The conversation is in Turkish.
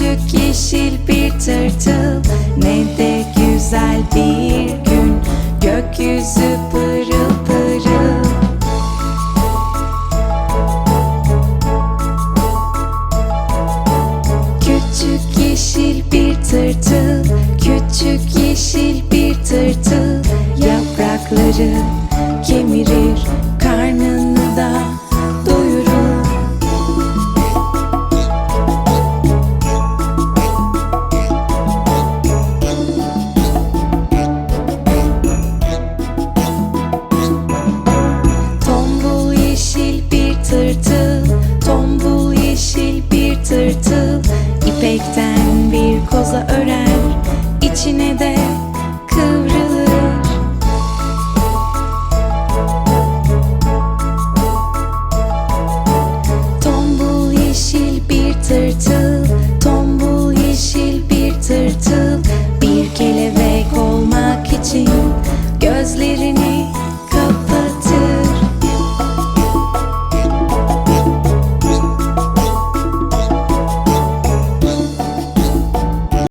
küçük yeşil bir tırtıl Ne de güzel bir gün. Gökyüzü pırıl pırıl. Küçük yeşil bir Çiçekten bir koza örer içine de kıvrılır. Tombul yeşil bir tırtıl Tombul yeşil bir tırtıl. Bir kelebek olmak için Gözlerini